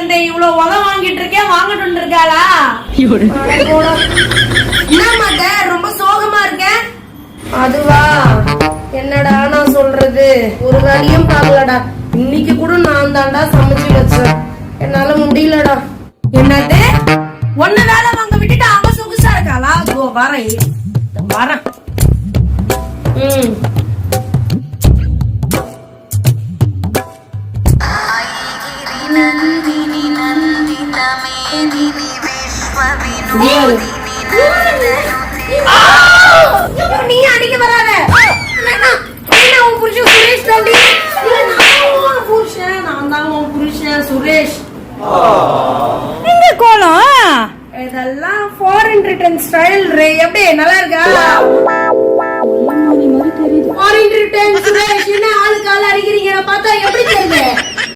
இருந்தேன் இவ்வளவு உத வாங்கிட்டு இருக்கேன் வாங்கட்டு இருக்காளா? என்ன மாட்ட ரொம்ப சோகமா இருக்க? அதுவா? என்னடா நான் சொல்றது? ஒரு வேலையும் பார்க்கலடா. இன்னைக்கு கூட நான் தான்டா சமைச்சு வச்சேன். என்னால முடியலடா. என்னது? ஒன்னு வேலை வாங்க விட்டுட்டு அவ சொகுசா இருக்காளா? ஓ வரேன். வரேன். ம். நீ அடிக்க வராத வேணாம். உன் புருஷன் சுரேஷ் தாண்டி நான் புருஷன் நான் தான் உன் புருஷன் சுரேஷ் எங்க கோலம் இதெல்லாம் ஃபாரின் ரிட்டர்ன் ஸ்டைல் ரே எப்படி நல்லா இருக்கா ஃபாரின் ரிட்டர்ன் சுரேஷ் என்ன ஆளுக்கு ஆள் அடிக்கிறீங்க? பார்த்தா எப்படி தெரியுது?